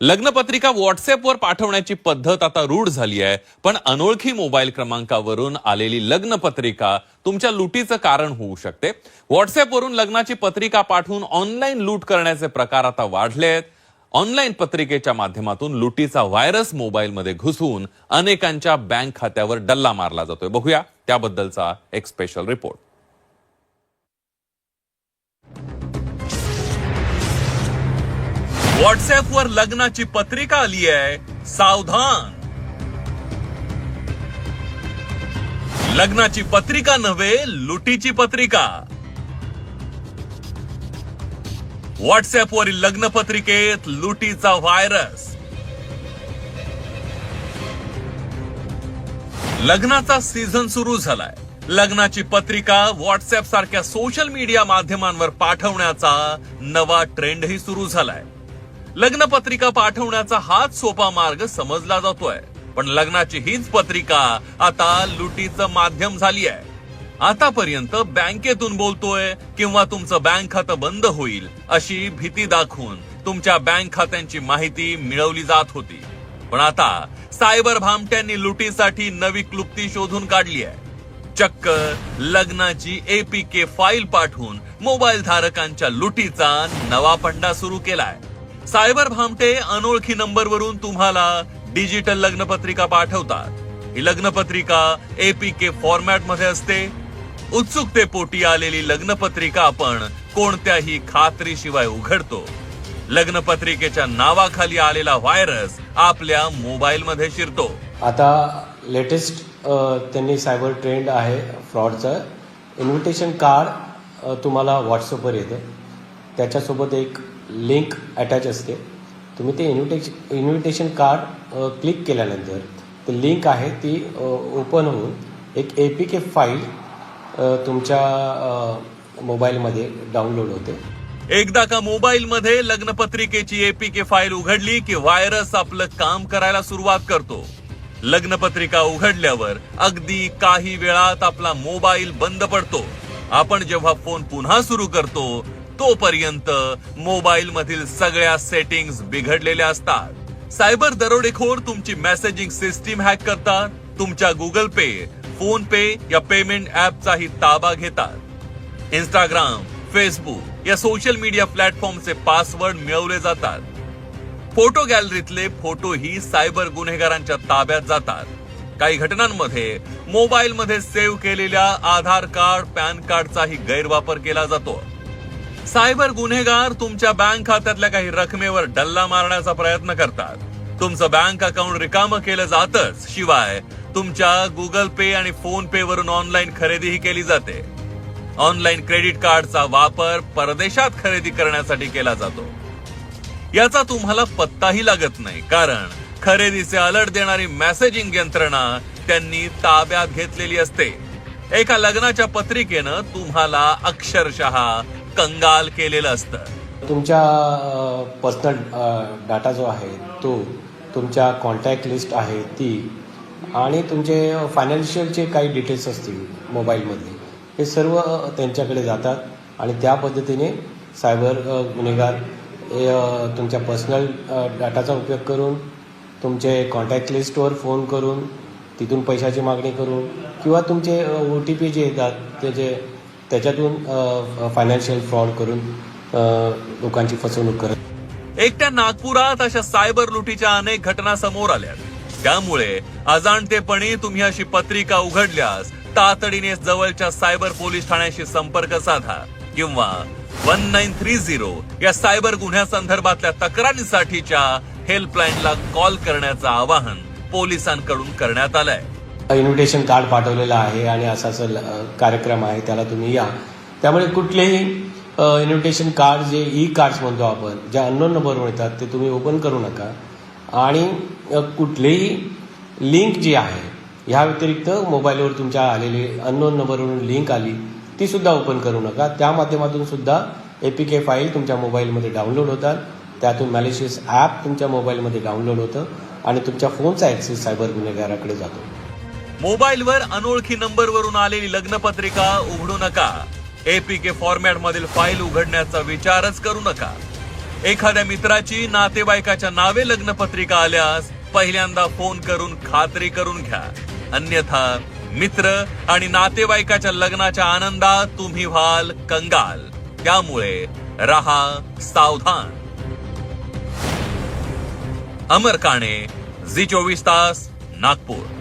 लग्नपत्रिका व्हॉट्सअपवर पाठवण्याची पद्धत आता रूढ झाली आहे. पण अनोळखी मोबाईल क्रमांकावरून आलेली लग्नपत्रिका तुमच्या लुटीचं कारण होऊ शकते. व्हॉट्सअपवरून लग्नाची पत्रिका पाठवून ऑनलाईन लूट करण्याचे प्रकार आता वाढले आहेत. ऑनलाईन पत्रिकेच्या माध्यमातून लुटीचा व्हायरस मोबाईलमध्ये घुसून अनेकांच्या बँक खात्यावर डल्ला मारला जातोय. बघूया त्याबद्दलचा एक स्पेशल रिपोर्ट व्हॉट्सअपवर लग्नाची पत्रिका आली आहे. सावधान. लग्नाची पत्रिका नव्हे लुटीची पत्रिका. व्हॉट्सअप वरील लग्न पत्रिकेत लुटीचा व्हायरस लग्नाचा सीझन सुरू झालाय. लग्नाची पत्रिका व्हॉट्सअप सारख्या सोशल मीडिया माध्यमांवर पाठवण्याचा नवा ट्रेंडही सुरू झालाय. लग्न पत्रिका पाठवण्याचा हाच सोपा मार्ग समजला जातोय. पण लग्नाची हीच पत्रिका आता लुटीचं माध्यम झाली आहे. आतापर्यंत बँकेतून बोलतोय किंवा तुमचं बँक खातं बंद होईल अशी भीती दाखवून तुमच्या बँक खात्यांची माहिती मिळवली जात होती. पण आता सायबर भामट्यांनी लुटीसाठी नवी क्लुप्ती शोधून काढली आहे. चक्क लग्नाची एपीके फाईल पाठवून मोबाईल धारकांच्या लुटीचा नवा पंडा सुरू केलाय. सायबर भामटे अनोळखी नंबरवरून तुम्हाला डिजिटल लग्नपत्रिका पाठवतात. ही लग्नपत्रिका एपीके फॉर्मॅटमध्ये असते. उत्सुकतेपोटी आलेली लग्नपत्रिका आपण कोणत्याही खात्रीशिवाय उघडतो. लग्नपत्रिकेच्या नावाखाली आलेला व्हायरस आपल्या मोबाईल मध्ये शिरतो. आता लेटेस्ट त्यांनी सायबर ट्रेंड आहे फ्रॉडचं इन्व्हिटेशन कार्ड तुम्हाला व्हॉट्सअपवर येतं. त्याच्यासोबत एक लिंक अटॅच असते. तुम्ही ते इन्व्हिटेशन इन्व्हिटेशन कार्ड क्लिक केल्यानंतर ते लिंक आहे ती ओपन होऊन एक ए पी के फाईल तुमच्या मोबाईलमध्ये डाउनलोड होते. एकदा का मोबाईलमध्ये लग्नपत्रिकेची ए लग्नपत्रिकेची एपीके फाईल उघडली की व्हायरस आपलं काम करायला सुरुवात करतो. लग्नपत्रिका उघडल्यावर अगदी काही वेळात आपला मोबाईल बंद पडतो. आपण जेव्हा फोन पुन्हा सुरू करतो तोपर्यंत मोबाईल मधील सगळ्या सेटिंग बिघडलेल्या असतात. सायबर दरोडेखोर तुमची मेसेजिंग सिस्टीम हॅक करतात. तुमच्या गुगल पे फोन पे या पेमेंट ऍपचाही ताबा घेतात. इंस्टाग्राम फेसबुक या सोशल मीडिया प्लॅटफॉर्मचे पासवर्ड मिळवले जातात. फोटो गॅलरीतले फोटोही सायबर गुन्हेगारांच्या ताब्यात जातात. काही घटनांमध्ये मोबाईल मध्ये सेव्ह केलेल्या आधार कार्ड पॅन कार्डचाही गैरवापर केला जातो. सायबर गुन्हेगार तुमच्या बँक खात्यातल्या काही रकमेवर डल्ला मारण्याचा प्रयत्न करतात. तुमचं बँक अकाउंट रिकामं केलं जातच. शिवाय तुमच्या गुगल पे आणि फोन पे वरून ऑनलाईन खरेदीही केली जाते. ऑनलाईन क्रेडिट कार्डचा वापर परदेशात खरेदी करण्यासाठी केला जातो. याचा तुम्हाला पत्ताही लागत नाही कारण खरेदीचे अलर्ट देणारी मेसेजिंग यंत्रणा त्यांनी ताब्यात घेतलेली असते. एका लग्नाच्या पत्रिकेनं तुम्हाला अक्षरशः कंगाल केलेलं असतं. तुमच्या पर्सनल डाटा जो आहे तो तुमच्या कॉन्टॅक्ट लिस्ट आहे ती आणि तुमचे फायनान्शियलचे काही डिटेल्स असतील मोबाईलमधले हे सर्व त्यांच्याकडे जातात आणि त्या पद्धतीने सायबर गुन्हेगार तुमच्या पर्सनल डाटाचा उपयोग करून तुमचे कॉन्टॅक्ट लिस्टवर फोन करून तिथून पैशाची मागणी करून किंवा तुमचे ओ टी पी जे येतात त्याचे त्याच्यातून फायनान्शियल फ्रॉड करून लोकांची फसवणूक करत. एकट्या नागपुरात अशा सायबर लुटीच्या अनेक घटना समोर आल्या. त्यामुळे अजाणतेपणी तुम्ही अशी पत्रिका उघडल्यास तातडीने जवळच्या सायबर पोलीस ठाण्याशी संपर्क साधा किंवा वन नाईन थ्री झिरो या सायबर गुन्ह्यासंदर्भातल्या तक्रारीसाठीच्या हेल्पलाईनला कॉल करण्याचं आवाहन पोलिसांकडून करण्यात आलंय. इन्व्हिटेशन कार्ड पाठवलेलं आहे आणि असा असं ल- कार्यक्रम आहे त्याला तुम्ही या. त्यामुळे कुठलेही इन्व्हिटेशन कार्ड जे ई कार्ड्स म्हणतो आपण ज्या अननोन नंबरवर येतात ते तुम्ही ओपन करू नका. आणि कुठलेही लिंक जी आहे ह्या व्यतिरिक्त मोबाईलवर तुमच्या आलेली अननोन नंबरवरून लिंक आली ती सुद्धा ओपन करू नका. त्या माध्यमातून सुद्धा ए पी के फाईल तुमच्या मोबाईलमध्ये डाउनलोड होतात. त्यातून मॅलिशियस ॲप तुमच्या मोबाईलमध्ये डाउनलोड होतं आणि तुमच्या फोनचा ॲक्सेस सायबर गुन्हेगाराकडे जातो. मोबाईलवर अनोळखी नंबरवरून आलेली लग्नपत्रिका उघडू नका. एपीके फॉर्मॅट मधील फाईल उघडण्याचा विचारच करू नका. एखाद्या मित्राची नातेवाईकाच्या नावे लग्नपत्रिका आल्यास पहिल्यांदा फोन करून खात्री करून घ्या. अन्यथा मित्र आणि नातेवाईकाच्या लग्नाच्या आनंदात तुम्ही व्हाल कंगाल. त्यामुळे रहा सावधान. अमर काणे झी चोवीस तास नागपूर.